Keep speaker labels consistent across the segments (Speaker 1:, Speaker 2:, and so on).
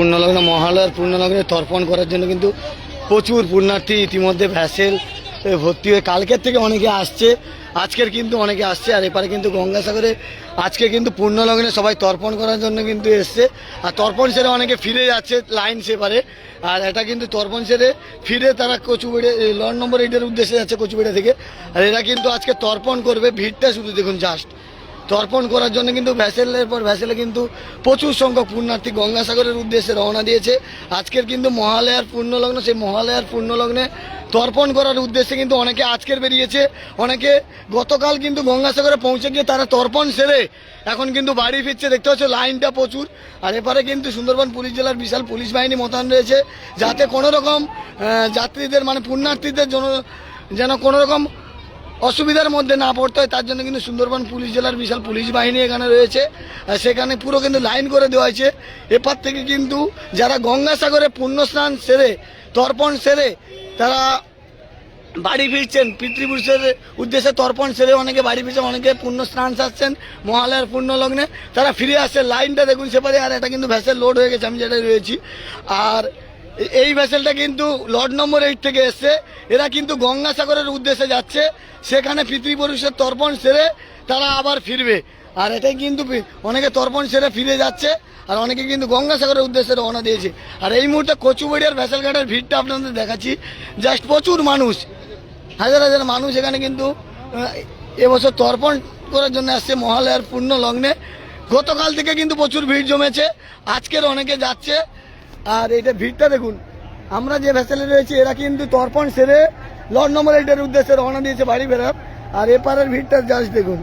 Speaker 1: পূর্ণলগ্ন মহালয়ার পূর্ণলগ্নে তর্পণ করার জন্য কিন্তু প্রচুর পুণ্যার্থী ইতিমধ্যে ভ্যাসেল ভর্তি হয়ে কালকের থেকে অনেকে আসছে, আজকের কিন্তু অনেকে আসছে, আর এপারে কিন্তু গঙ্গাসাগরে আজকে কিন্তু পূর্ণলগ্নে সবাই তর্পণ করার জন্য কিন্তু এসছে। আর তর্পণ সেরে অনেকে ফিরে যাচ্ছে লাইন সেপারে, আর এটা কিন্তু তর্পণ সেরে ফিরে তারা কচুবেড়ে লট নম্বর এইটার উদ্দেশ্যে যাচ্ছে কচুবেড়ে থেকে। আর এরা কিন্তু আজকে তর্পণ করবে, ভিড়টা শুধু দেখুন জাস্ট তর্পণ করার জন্য কিন্তু ভ্যাসেলের পর ভ্যাসেলে কিন্তু প্রচুর সংখ্যক পুণ্যার্থী গঙ্গাসাগরের উদ্দেশ্যে রওনা দিয়েছে। আজকের কিন্তু মহালয়ার পূর্ণলগ্ন, সেই মহালয়ার পূর্ণলগ্নে তর্পণ করার উদ্দেশ্যে কিন্তু অনেকে আজকের বেরিয়েছে। অনেকে গতকাল কিন্তু গঙ্গাসাগরে পৌঁছে গিয়ে তারা তর্পণ সেরে এখন কিন্তু বাড়ি ফিরছে। দেখতে পাচ্ছ, লাইনটা প্রচুর। আর এপারে কিন্তু সুন্দরবন পুলিশ জেলার বিশাল পুলিশ বাহিনী মোতায়েন রয়েছে। যাতে কোনো রকম যাত্রীদের মানে পুণ্যার্থীদের জন্য যেন কোনো রকম অসুবিধার মধ্যে না পড়তে হয়, তার জন্য কিন্তু সুন্দরবন পুলিশ জেলার বিশাল পুলিশ বাহিনী এখানে রয়েছে। সেখানে পুরো কিন্তু লাইন করে দেওয়া হয়েছে। এপার থেকে কিন্তু যারা গঙ্গাসাগরে পুণ্যস্নান সেরে, তর্পণ সেরে, তারা বাড়ি ফিরছেন। পিতৃপুরুষের উদ্দেশ্যে তর্পণ সেরে অনেকে বাড়ি ফিরছেন, অনেকে পুণ্য স্নান সারছেন, মহালয়ার পুণ্য লগ্নে। তারা ফিরে আসছে লাইনটা দেখুন সেপারে, আর এটা কিন্তু ভ্যাসেল লোড হয়ে গেছে, আমি যেটাই রয়েছি। আর এই ভেসেলটা কিন্তু লর্ড নম্বর এইট থেকে এসছে। এরা কিন্তু গঙ্গাসাগরের উদ্দেশ্যে যাচ্ছে। সেখানে পিতৃপুরুষের তর্পণ সেরে তারা আবার ফিরবে। আর এটাই কিন্তু অনেকে তর্পণ সেরে ফিরে যাচ্ছে আর অনেকে কিন্তু গঙ্গাসাগরের উদ্দেশ্যে রওনা দিয়েছে। আর এই মুহূর্তে কচুবেড়িয়ার ভ্যাসেল ঘাটের ভিড়টা আপনাদের দেখাচ্ছি। জাস্ট প্রচুর মানুষ। হাজার হাজার মানুষ এখানে কিন্তু এবছর তর্পণ করার জন্য আসছে মহালয়ার পূর্ণ লগ্নে। গতকাল থেকে কিন্তু প্রচুর ভিড় জমেছে। আজকের অনেকে যাচ্ছে। আর এটা ভিড়টা দেখুন। আমরা যে ভেসেলে রয়েছি, এরা কিন্তু তর্পণ সেরে লর্ড নম্বর এইটার উদ্দেশ্যে রওনা দিয়েছে বাড়ি বেরার আর এপারের ভিড়টা জাস্ট দেখুন।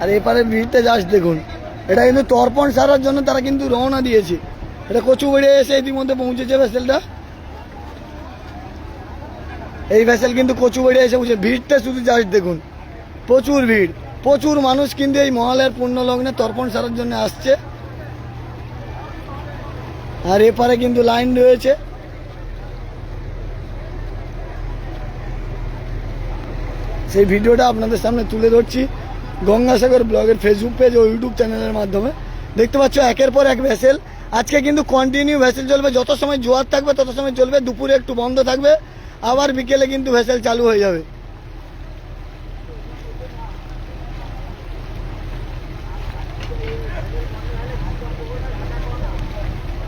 Speaker 1: আর এপারের ভিড়টা জাস্ট দেখুন। এটা কিন্তু তর্পণ সারার জন্য তারা কিন্তু রওনা দিয়েছে। এটা কচু কচুবেড়ে এসে ইতিমধ্যে পৌঁছেছে ভেসেলটা এই ভেসেল কিন্তু কচু কচুবেড়ে এসে পৌঁছে ভিড়টা শুধু জাস্ট দেখুন। প্রচুর ভিড়। প্রচুর মানুষ কিন্তু এই মহালয়ার পূর্ণ লগ্নে তর্পণ সারার জন্য আসছে। আর এপারে কিন্তু লাইন রয়েছে। সেই ভিডিওটা আপনাদের সামনে তুলে ধরছি গঙ্গাসাগর ব্লগের ফেসবুক পেজ ও ইউটিউব চ্যানেলের মাধ্যমে। দেখতে পাচ্ছ, একের পর এক ভেসেল আজকে কিন্তু কন্টিনিউ ভেসেল চলবে। যত সময় জোয়ার থাকবে, তত সময় চলবে। দুপুরে একটু বন্ধ থাকবে। আবার বিকেলে কিন্তু ভেসেল চালু হয়ে যাবে।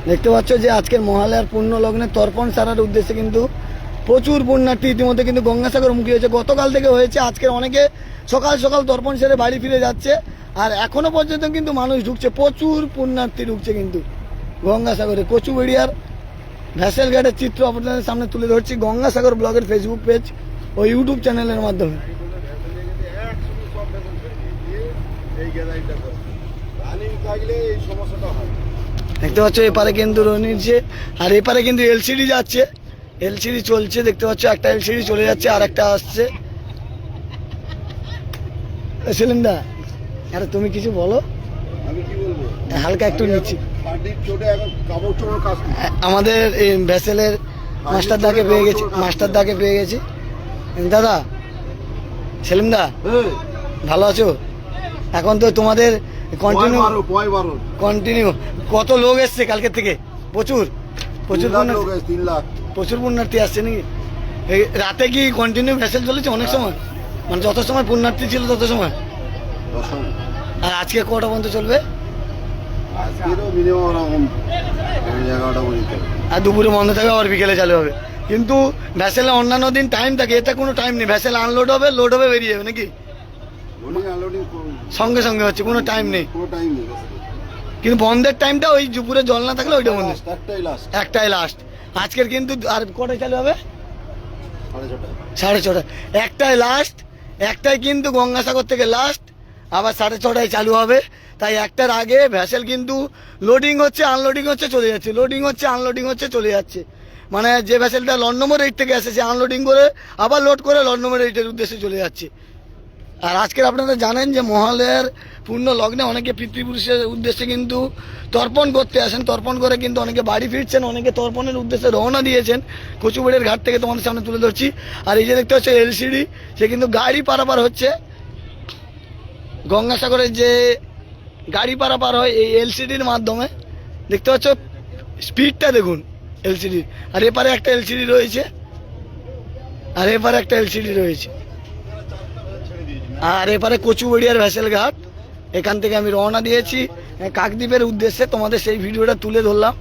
Speaker 1: দেখতে পাচ্ছ যে আজকের মহালয়ার পূর্ণ লগ্নে তর্পণ সারার উদ্দেশ্যে কিন্তু প্রচুর পুণ্যার্থী ইতিমধ্যে কিন্তু গঙ্গাসাগর মুখী হয়েছে। গতকাল থেকে হয়েছে, আজকের অনেকে সকাল সকাল তর্পণ সেরে বাড়ি ফিরে যাচ্ছে। আর এখনও পর্যন্ত কিন্তু মানুষ ঢুকছে, প্রচুর পুণ্যার্থী ঢুকছে কিন্তু গঙ্গাসাগরে। কচুবেড়িয়ার ভ্যাসেল ঘাটের চিত্র আপনাদের সামনে তুলে ধরছি, গঙ্গাসাগর ব্লগের ফেসবুক পেজ ও ইউটিউব চ্যানেলের মাধ্যমে।
Speaker 2: রানিং থাকলে এই সমস্যাটা হয়।
Speaker 1: দেখতে পাচ্ছ এপারে কিন্তু নিচ্ছে আর এপারে কিন্তু এলসিডি যাচ্ছে। এলসিডি চলছে দেখতে পাচ্ছ একটা এলসিডি চলে যাচ্ছে আর একটা আসছে। সিলিন্ডার আরে তুমি কিছু বলো?
Speaker 2: আমি কি বলব?
Speaker 1: হালকা একটু নিচ্ছি। আমাদের এই ভ্যাসেলের মাস্টার দাকে পেয়ে গেছি মাস্টার দাকে পেয়ে গেছি। দাদা সেলিম দা
Speaker 2: এই,
Speaker 1: ভালো আছো? এখন তো তোমাদের কন্টিনিউ। কন্টিনিউ কত লোক এসছে কালকের থেকে? প্রচুর। প্রচুর
Speaker 2: তিন লাখ
Speaker 1: প্রচুর পুণ্যার্থী আসছে নাকি? এই রাতে কি কন্টিনিউ ভ্যাসেল চলেছে অনেক সময়? মানে যত সময় পুণ্যার্থী ছিল তত সময়। আর আজকে কটা পর্যন্ত চলবে? আর দুপুরে বন্ধ থাকবে আবার বিকেলে চালু হবে। কিন্তু ভ্যাসেলে অন্যান্য দিন টাইম থাকে এটা কোনো টাইম নেই। ভ্যাসেল আনলোড হবে লোড হবে বেরিয়ে যাবে নাকি? সঙ্গে সঙ্গে হচ্ছে কোনো টাইম নেই। কিন্তু বন্ধের টাইমটা ওই দুপুরে জল না থাকলে ওইটা বন্ধ।
Speaker 2: একটাই লাস্ট
Speaker 1: আজকের কিন্তু আর কটায় চালু হবে?
Speaker 2: সাড়ে ছটা
Speaker 1: একটাই লাস্ট একটাই কিন্তু গঙ্গাসাগর থেকে লাস্ট আবার সাড়ে ছটায় চালু হবে। তাই একটার আগে ভ্যাসেল কিন্তু লোডিং হচ্ছে আনলোডিং হচ্ছে চলে যাচ্ছে। লোডিং হচ্ছে আনলোডিং হচ্ছে চলে যাচ্ছে। মানে যে ভ্যাসেলটা লন নম্বর এইট থেকে আসে সে আনলোডিং করে আবার লোড করে লন নম্বর এইটের উদ্দেশ্যে চলে যাচ্ছে। আর আজকের আপনারা জানেন যে মহালয়ার পূর্ণ লগ্নে অনেকে পিতৃপুরুষের উদ্দেশ্যে কিন্তু তর্পণ করতে আসেন। তর্পণ করে কিন্তু অনেকে বাড়ি ফিরছেন, অনেকে তর্পণের উদ্দেশ্যে রওনা দিয়েছেন। কচুবেড়ের ঘাট থেকে তোমাদের সামনে তুলে ধরছি। আর এই যে দেখতে হচ্ছে এলসিডি, সে কিন্তু গাড়ি পারাপার হচ্ছে। গঙ্গাসাগরের যে গাড়ি পারাপার হয় এই এলসিডির মাধ্যমে, দেখতে পাচ্ছ, স্পিডটা দেখুন এলসিডির। আর এপারে একটা এলসিডি রয়েছে। আর এপারে একটা এলসিডি রয়েছে। আর এপারে কচুবেড়িয়ার ভ্যাসেল ঘাট এখান থেকে আমি রওনা দিয়েছি। কাকদ্বীপের উদ্দেশ্যে তোমাদের সেই ভিডিওটা তুলে ধরলাম।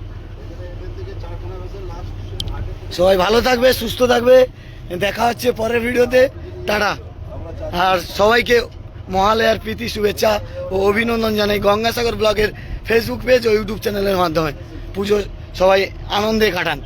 Speaker 1: সবাই ভালো থাকবে, সুস্থ থাকবে। দেখা হচ্ছে পরের ভিডিওতে। টাটা। আর সবাইকে মহালয়ার প্রীতি, শুভেচ্ছা ও অভিনন্দন জানাই গঙ্গাসাগর ব্লগের ফেসবুক পেজ ও ইউটিউব চ্যানেলের মাধ্যমে। পুজো সবাই আনন্দে কাটান।